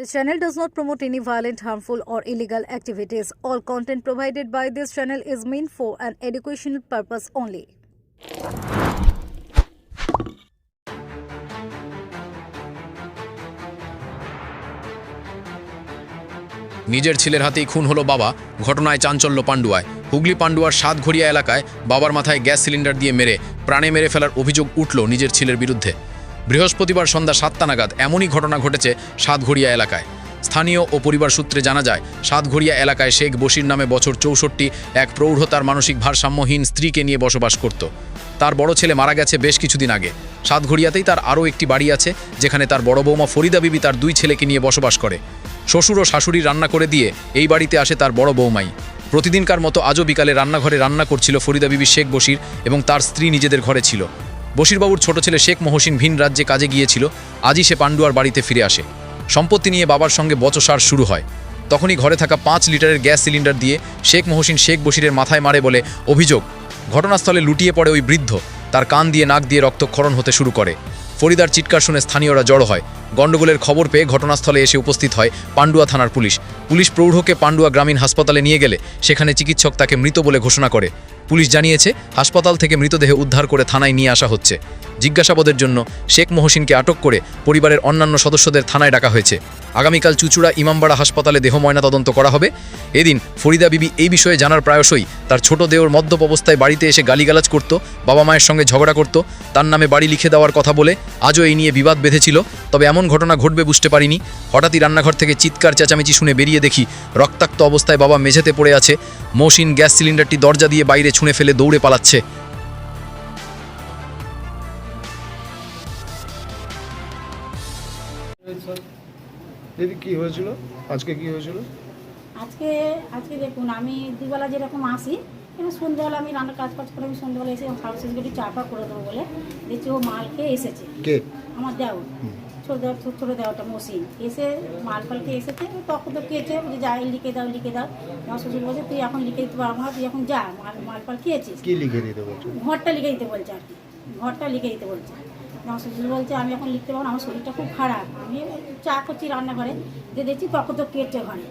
This channel does not promote any violent, harmful, or illegal activities. All content provided by this channel is meant for an educational purpose only. নিজের ছেলের হাতেই খুন হলো বাবা ঘটনায় চাঞ্চল্য পান্ডুয়ায় হুগলি পান্ডুয়ার সাতঘড়িয়া এলাকায় বাবার মাথায় গ্যাস সিলিন্ডার দিয়ে মেরে প্রাণে মেরে ফেলার অভিযোগ উঠল নিজের ছেলের বিরুদ্ধে বৃহস্পতিবার সন্ধ্যা সাতটা নাগাদ এমনই ঘটনা ঘটেছে সাতঘড়িয়া এলাকায়। স্থানীয় ও পরিবার সূত্রে জানা যায়, সাতঘড়িয়া এলাকায় শেখ বশির নামে বছর চৌষট্টি এক প্রৌঢ়তার মানসিক ভারসাম্যহীন স্ত্রীকে নিয়ে বসবাস করত। তার বড় ছেলে মারা গেছে বেশ কিছুদিন আগে। সাতঘড়িয়াতেই তার আরও একটি বাড়ি আছে, যেখানে তার বড় বৌমা ফরিদা বিবি তার দুই ছেলেকে নিয়ে বসবাস করে। শ্বশুর ও শাশুড়ি রান্না করে দিয়ে এই বাড়িতে আসে তার বড় বৌমাই। প্রতিদিনকার মতো আজও বিকালে রান্নাঘরে রান্না করছিল ফরিদা বিবি শেখ বশির এবং তার স্ত্রী নিজেদের ঘরে ছিল। বশিরবাবুর ছোট ছেলে শেখ মহসিন ভিন রাজ্যে কাজে গিয়েছিল, আজই সে পাণ্ডুয়ার বাড়িতে ফিরে আসে। সম্পত্তি নিয়ে বাবার সঙ্গে বচসার শুরু হয়। তখনই ঘরে থাকা পাঁচ লিটারের গ্যাস সিলিন্ডার দিয়ে শেখ মহসিন শেখ বশিরের মাথায় মারে বলে অভিযোগ। ঘটনাস্থলে লুটিয়ে পড়ে ওই বৃদ্ধ। তার কান দিয়ে নাক দিয়ে রক্তক্ষরণ হতে শুরু করে। ফরিদার চিৎকার শুনে স্থানীয়রা জড়ো হয়। গণ্ডগোলের খবর পেয়ে ঘটনাস্থলে এসে উপস্থিত হয় পাণ্ডুয়া থানার পুলিশ। পুলিশ প্রৌঢ়কে পাণ্ডুয়া গ্রামীণ হাসপাতালে নিয়ে গেলে, সেখানে চিকিৎসক তাকে মৃত বলে ঘোষণা করে। পুলিশ জানিয়েছে, হাসপাতাল থেকে মৃতদেহ উদ্ধার করে থানায় নিয়ে আসা হচ্ছে। জিজ্ঞাসাবাদের জন্য শেখ মহসিনকে আটক করে পরিবারের অন্যান্য সদস্যদের থানায় ডাকা হয়েছে। আগামীকাল চুচুড়া ইমামবাড়া হাসপাতালে দেহ ময়নাতদন্ত করা হবে। এদিন ফরিদা বিবি এই বিষয়ে জানার প্রায়শই তার ছোট দেওর মদ্যপ অবস্থায় বাড়িতে এসে গালিগালাজ করত, বাবা মায়ের সঙ্গে ঝগড়া করত, তার নামে বাড়ি লিখে দেওয়ার কথা বলে আজও এই নিয়ে বিবাদ বেঁধেছিল, তবে এমন ঘটনা ঘটবে বুঝতে পারিনি। হঠাৎই রান্নাঘর থেকে চিৎকার চেঁচামেচি শুনে বেরিয়ে দেখি রক্তাক্ত অবস্থায় বাবা মেঝেতে পড়ে আছে মৌসিন গ্যাস সিলিন্ডারটি দরজা দিয়ে বাইরে ছুঁড়ে ফেলে দৌড়ে পালাচ্ছে। কি হয়েছিল? আজকে কি হয়েছিল? আজকে আজকে দেখুন আমি দুবেলা যেরকম আসি কিন্তু সন্ধ্যেবেলা আমি রান্নার কাজ কাজ করে আমি সন্ধ্যেবেলা এসে সার্ভিসেস একটু চা ফা করে দেবো বলে দেখছি ও মাল খেয়ে এসেছে। কে? আমার দেও ছোটো দেওয়া ছোটো ছোটো দেওয়াটা মসিন এসে মাল ফাল খেয়ে এসেছে তখন তো খেয়েছে বলছে যা এই লিখে দাও লিখে দাও। আমার শ্বশুর বলছে তুই এখন লিখে দিতে পারব না তুই এখন যা মাল মাল ফাল খেয়েছিস। কি লিখে দিতে বলছো? ঘরটা লিখে দিতে বলছে আর কি। ঘরটা লিখে দিতে বলছে। আমার শ্বশুর বলছে আমি এখন লিখতে পারব আমার শরীরটা খুব খারাপ। আমি চা করছি রান্নাঘরে দিয়ে দেখছি তখন তো কেটে ঘরে।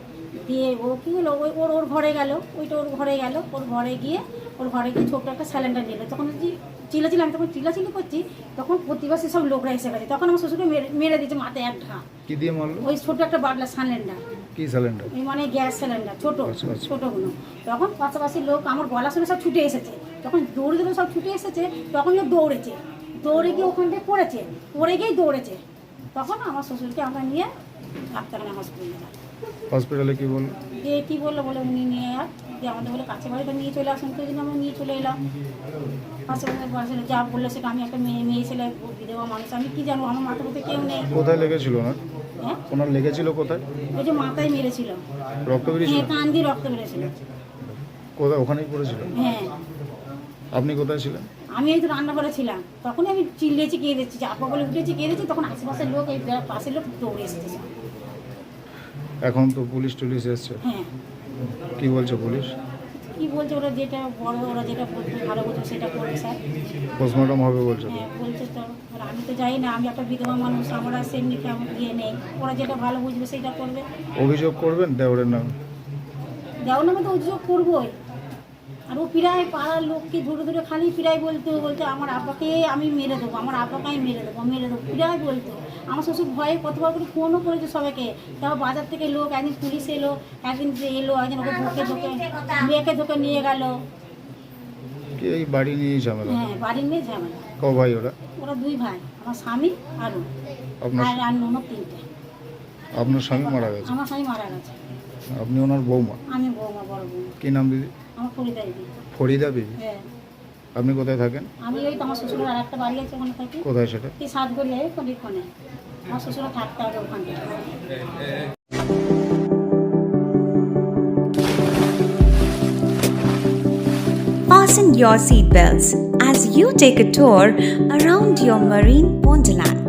দিয়ে ও কী হলো ওই ওর ওর ঘরে গেল ওইটা ওর ঘরে গেল ওর ঘরে গিয়ে ওর ঘরে গিয়ে ছোট্ট একটা স্যালেন্ডার নিল তখন যদি চিলাচিলি আমি তখন চিলাচিলি করছি তখন প্রতিবার সব লোকরা এসে গেছে। তখন আমার শ্বশুরকে মেরে মেরে দিয়েছে মাথায় এক ঢা কি দিয়ে মারলো? ওই ছোট একটা বাটলা সিলিন্ডার কি সিলিন্ডার ওই মানে গ্যাস সিলিন্ডার ছোট আচ্ছা, আচ্ছা। ছোটগুলো। তখন পাশাপাশি লোক আমার গলা শুনে সব ছুটে এসেছে। তখন দৌড়ে দৌড়ে সব ছুটে এসেছে তখন ও দৌড়েছে। দৌড়ে গিয়ে ওখানটায় পড়েছে পড়ে গিয়েই দৌড়েছে। তখন আমার শ্বশুরকে আমরা নিয়ে ডাক্তারখানা হসপিটালে গেলাম হসপিটালে কি বলল দিয়ে কী বলল? বলে উনি নিয়ে আর যে আমাদের বলে কাছে বাড়িতে নিয়ে চলে আসুন। তো আমরা নিয়ে চলে এলাম। পাশে পাশে যা বলল সেটা আমি একটা মেয়ে মেয়ে ছেলে বিধবা মানুষ। আমি কি জানব? আমার মাথার মধ্যে কেউ নেই। কোথায় লেগেছিল না হ্যাঁ? ওনার লেগেছিল কোথায়? ওই যে মাথায় মেরেছিল। রক্ত বেরিয়েছিল? হ্যাঁ কান দিয়ে রক্ত বেড়েছিল কোথায়? ওখানেই পড়েছিল? হ্যাঁ। আপনি কোথায় ছিলেন? আমি এই তো রান্নাঘরে ছিলাম। তখনই আমি চিল্লেছি কে দিচ্ছি চাপা বলে উঠেছি কে দিচ্ছি তখন আশেপাশের লোক এই পাশের লোক দৌড়ে এসেছে। এখন তো পুলিশ টুলিশ এসছে। হ্যাঁ। কি বলছে পুলিশ? কি বলছে ওরা? যেটা বড় ওরা যেটা বলছে ভালো বলছে সেটা করবে স্যার। পোস্টমর্টম হবে বলছে হ্যাঁ বলছে তো। আর আমি তো যাই না আমি একটা বিধবা মানুষ আমরা সেমনি কেমন ইয়ে নেই। ওরা যেটা ভালো বুঝবে সেটা করবে। অভিযোগ করবেন দেওরের নাম? দেওয়ার নামে তো অভিযোগ করবোই। আর ও প্রায় পাড়ার লোককে ধরে ধরে খালি প্রায় বলতো বলতো আমার আপাকে আমি মেরে দেবো আমার আপাকে আমি মেরে দেবো মেরে দেবো। প্রায় বলতো। আমার শ্বশুর ভয়ে কতবার করে ফোনও করেছে সবাইকে। তাও বাজার থেকে লোক একদিন পুলিশ এলো একদিন যে এলো একদিন ওকে ধোকে ধোকে মেয়েকে ধোকে নিয়ে গেল। এই বাড়ি নিয়েই ঝামেলা? হ্যাঁ বাড়ির মেয়ে ঝামেলা। ক ভাই ওরা? ওরা দুই ভাই আমার স্বামী আর ও। আর আর ননদ তিনটে। আপনার স্বামী মারা গেছে? আমার স্বামী মারা গেছে। আপনি ওনার বৌমা? আমি বৌমা বড় বৌমা। কি নাম দিদি? আমার পরিবার দিই ফরিদা বিবি হ্যাঁ। আপনি কোথায় থাকেন? আমি ওই তো আমার শ্বশুরের আর একটা বাড়ি আছে ওখানে থাকি। কোথায় সেটা? এই সাত গড়িয়ায় কলিক্ষণে আমার শ্বশুরা থাকতে হবে ওখানটা Fasten your seatbelts as you take a tour around your marine wonderland.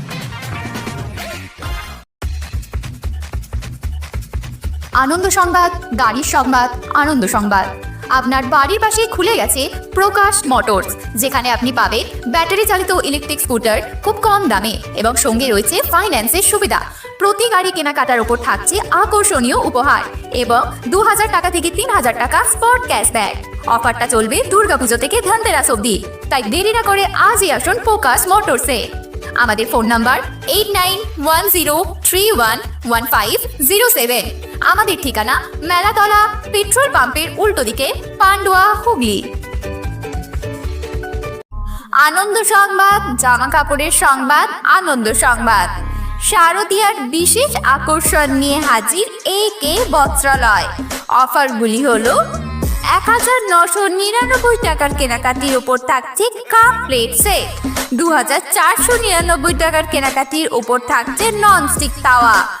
আনন্দ সংবাদ, গাড়ির সংবাদ, আনন্দ সংবাদ। আপনার বাড়ির পাশে খুলে গেছে প্রকাশ মোটরস, যেখানে আপনি পাবেন ব্যাটারি চালিত ইলেকট্রিক স্কুটার খুব কম দামে এবং সঙ্গে রয়েছে ফাইন্যান্সের সুবিধা। প্রতি গাড়ি কেনাকাটার উপর থাকছে আকর্ষণীয় উপহার এবং দু হাজার টাকা থেকে তিন হাজার টাকা স্পট ক্যাশব্যাক অফারটা চলবে দুর্গাপুজো থেকে ধনতেরাস অবধি। তাই দেরি না করে আজই আসুন প্রকাশ মোটরসে। আমাদের phone number eight nine one zero three one one five zero seven আমাদের ঠিকানা মেলাতলা পেট্রোল পাম্পের উল্টো দিকে পান্ডুয়া হুগলি। আনন্দ সংবাদ, জামা কাপড়ের সংবাদ, আনন্দ সংবাদ। শারদীয়ার বিশেষ আকর্ষণ নিয়ে হাজির এ কে বস্ত্রালয়। অফারগুলি হল, এক হাজার নশো নিরানব্বই টাকার কেনাকাটির ওপর থাকছে কাপ প্লেট সেট। দু হাজার চারশো নিরানব্বই টাকার কেনাকাটির ওপর থাকছে ননস্টিক তাওয়া।